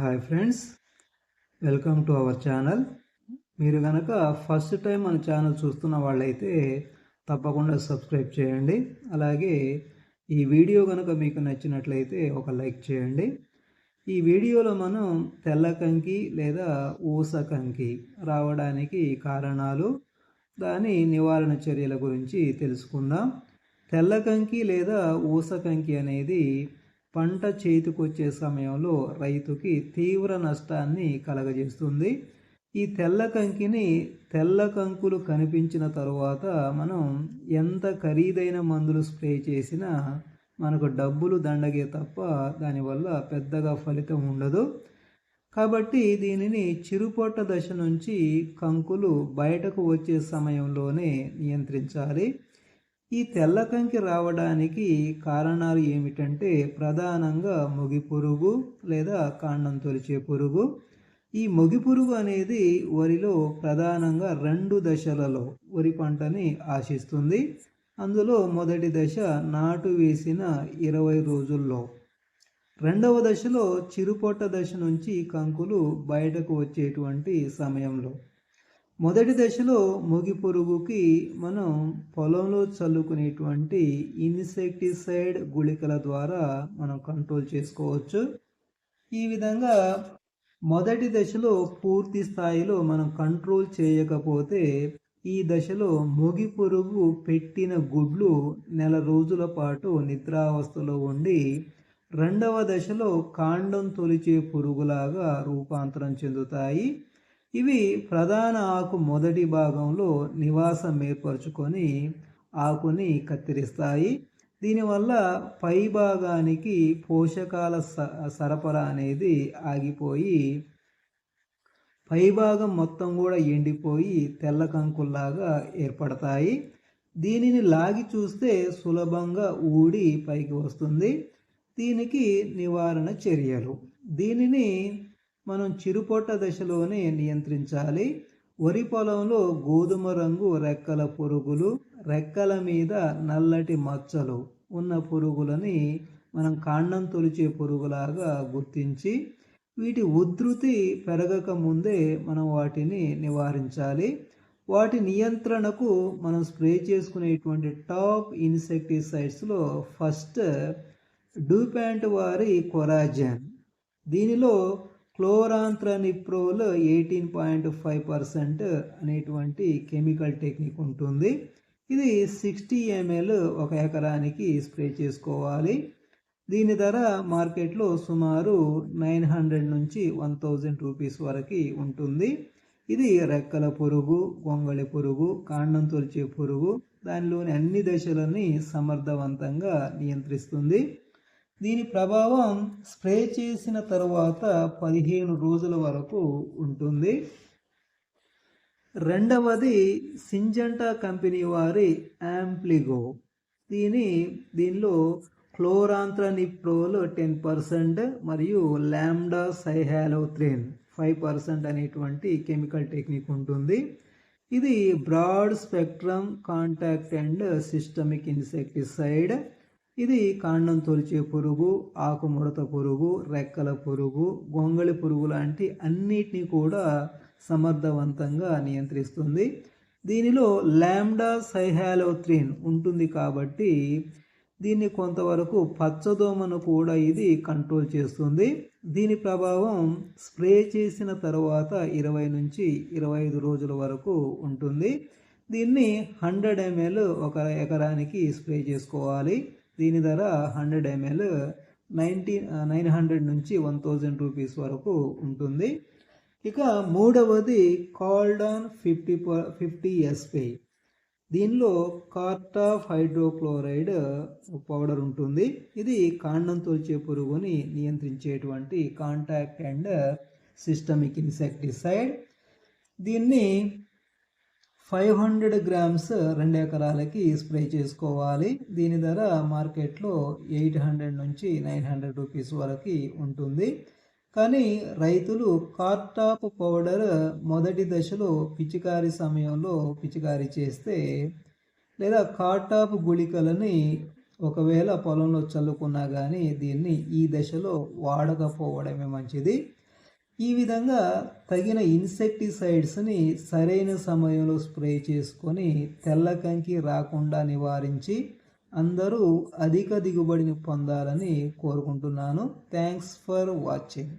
Hi friends welcome to our channel. మీరు కనుక first time మన ఛానల్ చూస్తున్న వాళ్ళైతే తప్పకుండా సబ్స్క్రైబ్ చేయండి. అలాగే ఈ వీడియో కనుక మీకు నచ్చినట్లయితే ఒక లైక్ చేయండి. ఈ వీడియోలో మనం తెల్ల కంకి లేదా ఊస కంకి రావడానికి కారణాలు దాని నివారణ చర్యల గురించి తెలుసుకుందాం. తెల్ల కంకి లేదా ఊస కంకి అనేది పంట చేతికొచ్చే సమయంలో రైతుకి తీవ్ర నష్టాన్ని కలగజేస్తుంది. ఈ తెల్ల కంకిని తెల్ల కంకులు కనిపించిన తరువాత మనం ఎంత ఖరీదైన మందులు స్ప్రే చేసినా మనకు డబ్బులు దండగే తప్ప దానివల్ల పెద్దగా ఫలితం ఉండదు. కాబట్టి దీనిని చిరుపొట్ట దశ నుంచి కంకులు బయటకు వచ్చే సమయంలోనే నియంత్రించాలి. ఈ తెల్ల కంకి రావడానికి కారణాలు ఏమిటంటే ప్రధానంగా మొగి పురుగు లేదా కాండం తొలిచే పురుగు. ఈ మొగి పురుగు అనేది వరిలో ప్రధానంగా రెండు దశలలో వరి పంటని ఆశిస్తుంది. అందులో మొదటి దశ నాటు వేసిన ఇరవై రోజుల్లో. రెండవ దశలో చిరుపొట్ట దశ నుంచి కంకులు బయటకు వచ్చేటువంటి సమయంలో. మొదటి దశలో మొగి పురుగుకి మనం పొలంలో చల్లుకునేటువంటి ఇన్సెక్టిసైడ్ గుళికల ద్వారా మనం కంట్రోల్ చేసుకోవచ్చు. ఈ విధంగా మొదటి దశలో పూర్తి స్థాయిలో మనం కంట్రోల్ చేయకపోతే ఈ దశలో మొగి పురుగు పెట్టిన గుడ్లు నెల రోజుల పాటు నిద్రావస్థలో ఉండి రెండవ దశలో కాండం తొలిచే పురుగులాగా రూపాంతరం చెందుతాయి. ఇవి ప్రధాన ఆకు మొదటి భాగంలో నివాసం ఏర్పరచుకొని ఆకుని కత్తిరిస్తాయి. దీనివల్ల పై భాగానికి పోషకాల సరఫరా అనేది ఆగిపోయి పైభాగం మొత్తం కూడా ఎండిపోయి తెల్ల కంకుల్లాగా ఏర్పడతాయి. దీనిని లాగి చూస్తే సులభంగా ఊడి పైకి వస్తుంది. దీనికి నివారణ చర్యలు. దీనిని మనం చిరుపొట్ట దశలోనే నియంత్రించాలి. వరి పొలంలో గోధుమ రంగు రెక్కల పురుగులు రెక్కల మీద నల్లటి మచ్చలు ఉన్న పురుగులని మనం కాండం తొలిచే పురుగులాగా గుర్తించి వీటి ఉధృతి పెరగక ముందే మనం వాటిని నివారించాలి. వాటి నియంత్రణకు మనం స్ప్రే చేసుకునేటువంటి టాప్ ఇన్సెక్టిసైడ్స్లో ఫస్ట్ డూప్యాంట్ వారి కొరాజన్. దీనిలో క్లోరాంత్రనిప్రోలో ఎయిటీన్ పాయింట్ ఫైవ్ పర్సెంట్ అనేటువంటి కెమికల్ టెక్నిక్ ఉంటుంది. ఇది సిక్స్టీ ఎంఎల్ ఒక ఎకరానికి స్ప్రే చేసుకోవాలి. దీని ధర మార్కెట్లో సుమారు నైన్ హండ్రెడ్ నుంచి వన్ థౌజండ్ రూపీస్ వరకు ఉంటుంది. ఇది రెక్కల పురుగు గొంగళి పురుగు కాండం తొలిచే పురుగు దానిలోని అన్ని దశలని సమర్థవంతంగా నియంత్రిస్తుంది. దీని ప్రభావం స్ప్రే చేసిన తరువాత పదిహేను రోజుల వరకు ఉంటుంది. రెండవది సింజంటా కంపెనీ వారి యాంప్లిగో. దీని దీనిలో క్లోరాంత్రనిప్రోల్ టెన్ పర్సెంట్ మరియు ల్యాండా సైహాలోథ్రిన్ ఫైవ్ పర్సెంట్ అనేటువంటి కెమికల్ టెక్నిక్ ఉంటుంది. ఇది broad spectrum contact and systemic insecticide ఇది కాండం తొలిచే పురుగు ఆకుముడత పురుగు రెక్కల పురుగు గొంగళి పురుగు లాంటి అన్నిటినీ కూడా సమర్థవంతంగా నియంత్రిస్తుంది. దీనిలో ల్యాండా సైహాలోత్రిన్ ఉంటుంది కాబట్టి దీన్ని కొంతవరకు పచ్చదోమను కూడా ఇది కంట్రోల్ చేస్తుంది. దీని ప్రభావం స్ప్రే చేసిన తర్వాత ఇరవై నుంచి ఇరవై ఐదు రోజుల వరకు ఉంటుంది. దీన్ని హండ్రెడ్ ఎంఎల్ ఒక ఎకరానికి స్ప్రే చేసుకోవాలి. దీని ధర hundred ml nineteen nine hundred నుంచి వన్ థౌజండ్ రూపీస్ వరకు ఉంటుంది. ఇక మూడవది కాల్డాన్ ఫిఫ్టీ ఫిఫ్టీ ఎస్పీ. దీనిలో కార్టాఫ్ హైడ్రోక్లోరైడ్ పౌడర్ ఉంటుంది. ఇది కాండం తోల్చే పురుగుని నియంత్రించేటువంటి కాంటాక్ట్ అండ్ సిస్టమిక్ ఇన్సెక్టిసైడ్. దీన్ని ఫైవ్ హండ్రెడ్ గ్రామ్స్ రెండు ఎకరాలకి స్ప్రే చేసుకోవాలి. దీని ధర మార్కెట్లో ఎయిట్ హండ్రెడ్ నుంచి నైన్ హండ్రెడ్ రూపీస్ వరకు ఉంటుంది. కానీ రైతులు కార్టాప్ పౌడర్ మొదటి దశలో పిచికారి సమయంలో పిచికారి చేస్తే లేదా కార్టాప్ గుళికలని ఒకవేళ పొలంలో చల్లుకున్నా కానీ దీన్ని ఈ దశలో వాడకపోవడమే మంచిది. ఈ విధంగా తగిన ఇన్సెక్టిసైడ్స్ని సరైన సమయంలో స్ప్రే చేసుకొని తెల్ల కంకి రాకుండా నివారించి అందరూ అధిక దిగుబడిని పొందాలని కోరుకుంటున్నాను. Thanks for watching